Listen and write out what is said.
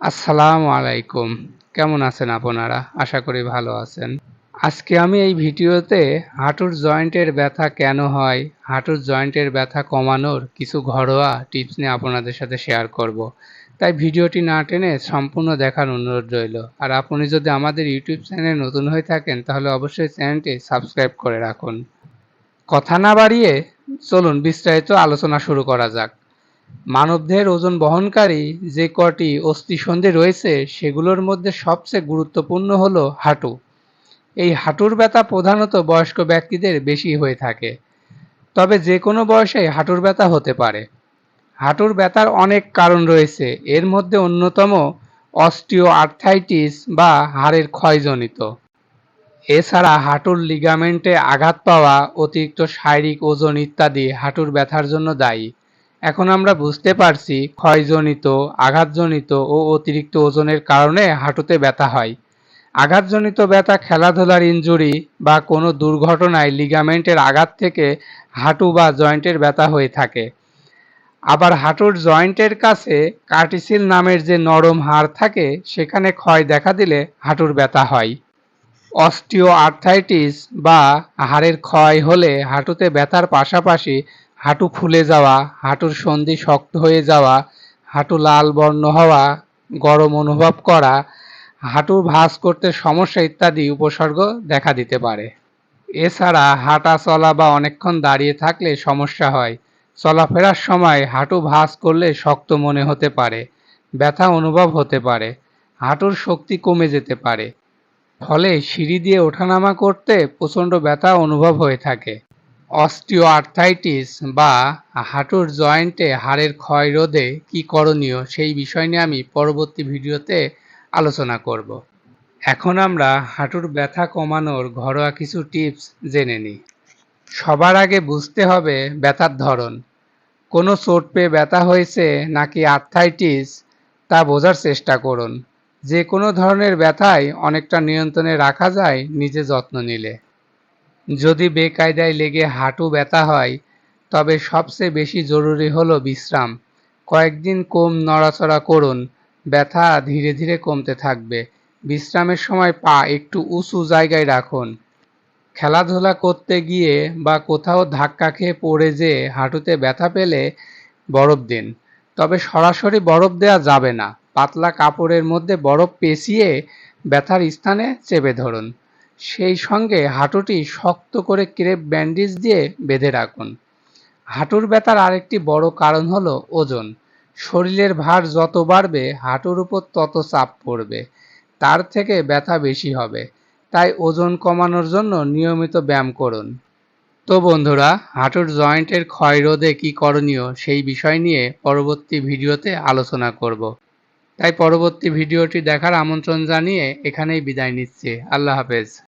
আসসালামু আলাইকুম। কেমন আছেন আপনারা? আশা করি ভালো আছেন। আজকে আমি এই ভিডিওতে হাঁটুর জয়েন্টের ব্যথা কেন হয়, হাঁটুর জয়েন্টের ব্যথা কমানোর কিছু ঘরোয়া টিপস নিয়ে আপনাদের সাথে শেয়ার করব। তাই ভিডিওটি না টেনে সম্পূর্ণ দেখার অনুরোধ রইল। আর আপনি যদি আমাদের ইউটিউব চ্যানেলে নতুন হয়ে থাকেন, তাহলে অবশ্যই চ্যানেলটি সাবস্ক্রাইব করে রাখুন। কথা না বাড়িয়ে চলুন বিস্তারিত আলোচনা শুরু করা যাক। মানবদেহের ওজন বহনকারী যে কটি অস্থিসন্ধি রয়েছে, সেগুলোর মধ্যে সবচেয়ে গুরুত্বপূর্ণ হল হাঁটু। এই হাঁটুর ব্যথা প্রধানত বয়স্ক ব্যক্তিদের বেশি হয়ে থাকে, তবে যে কোনো বয়সে হাঁটুর ব্যথা হতে পারে। হাঁটুর ব্যথার অনেক কারণ রয়েছে, এর মধ্যে অন্যতম অস্টিও আর্থাইটিস বা হাড়ের ক্ষয়জনিত। এছাড়া হাঁটুর লিগামেন্টে আঘাত পাওয়া, অতিরিক্ত শারীরিক ওজন ইত্যাদি হাঁটুর ব্যথার জন্য দায়ী। এখন আমরা বুঝতে পারছি ক্ষয়জনিত, আঘাতজনিত ও অতিরিক্ত ওজনের কারণে হাঁটুতে ব্যথা হয়। আঘাতজনিত ব্যথা খেলাধুলার ইনজুরি বা কোনো দুর্ঘটনায় লিগামেন্টের আঘাত থেকে হাঁটু বা জয়েন্টের ব্যথা হয়ে থাকে। আবার হাঁটুর জয়েন্টের কাছে কার্টিসিল নামের যে নরম হাড় থাকে, সেখানে ক্ষয় দেখা দিলে হাঁটুর ব্যথা হয়। অস্টিও আর্থাইটিস বা হাড়ের ক্ষয় হলে হাঁটুতে ব্যথার পাশাপাশি হাঁটু ফুলে যাওয়া, হাঁটুর সন্ধি শক্ত হয়ে যাওয়া, হাঁটু লাল বর্ণ হওয়া, গরম অনুভব করা হাঁটু ভাঁজ করতে সমস্যা ইত্যাদি উপসর্গ দেখা দিতে পারে। এছাড়া হাঁটা চলা বা অনেকক্ষণ দাঁড়িয়ে থাকলে সমস্যা হয়। চলাফেরার সময় হাঁটু ভাঁজ করলে শক্ত মনে হতে পারে, ব্যথা অনুভব হতে পারে, হাঁটুর শক্তি কমে যেতে পারে। ফলে সিঁড়ি দিয়ে ওঠানামা করতে প্রচণ্ড ব্যথা অনুভব হয়ে থাকে। অস্টিওআর্থাইটিস বা হাঁটুর জয়েন্টে হাড়ের ক্ষয় রোধে কী করণীয় সেই বিষয় নিয়ে আমি পরবর্তী ভিডিওতে আলোচনা করব। এখন আমরা হাঁটুর ব্যথা কমানোর ঘরোয়া কিছু টিপস জেনে নিই। সবার আগে বুঝতে হবে ব্যথার ধরন। কোনো চোট পেয়ে ব্যথা হয়েছে নাকি আর্থাইটিস তা বোঝার চেষ্টা করুন। যে কোনো ধরনের ব্যথাই অনেকটা নিয়ন্ত্রণে রাখা যায় নিজে যত্ন নিলে। যদি বেকায়দায় লেগে হাঁটু ব্যথা হয়, তবে সবচেয়ে বেশি জরুরি হলো বিশ্রাম। কয়েকদিন কম নড়াচড়া করুন, ব্যথা ধীরে ধীরে কমতে থাকবে। বিশ্রামের সময় পা একটু উঁচু জায়গায় রাখুন। খেলাধুলা করতে গিয়ে বা কোথাও ধাক্কা খেয়ে পড়ে যেয়ে হাঁটুতে ব্যথা পেলে বরফ দিন। তবে সরাসরি বরফ দেওয়া যাবে না। পাতলা কাপড়ের মধ্যে বরফ পেঁচিয়ে ব্যথার স্থানে চেপে ধরুন। সেই সঙ্গে হাঁটুটি শক্ত করে ক্রেপ ব্যান্ডেজ দিয়ে বেঁধে রাখুন। হাঁটুর ব্যথার আরেকটি বড় কারণ হলো ওজন। শরীরের ভার যত বাড়বে, হাঁটুর উপর তত চাপ পড়বে। তার থেকে ব্যথা বেশি হবে। তাই ওজন কমানোর জন্য নিয়মিত ব্যায়াম করুন। তো বন্ধুরা, হাঁটুর জয়েন্টের ক্ষয় রোধে কী করণীয় সেই বিষয় নিয়ে পরবর্তী ভিডিওতে আলোচনা করব। তাই পরবর্তী ভিডিওটি দেখার আমন্ত্রণ জানিয়ে এখানেই বিদায় নিচ্ছি। আল্লাহ হাফেজ।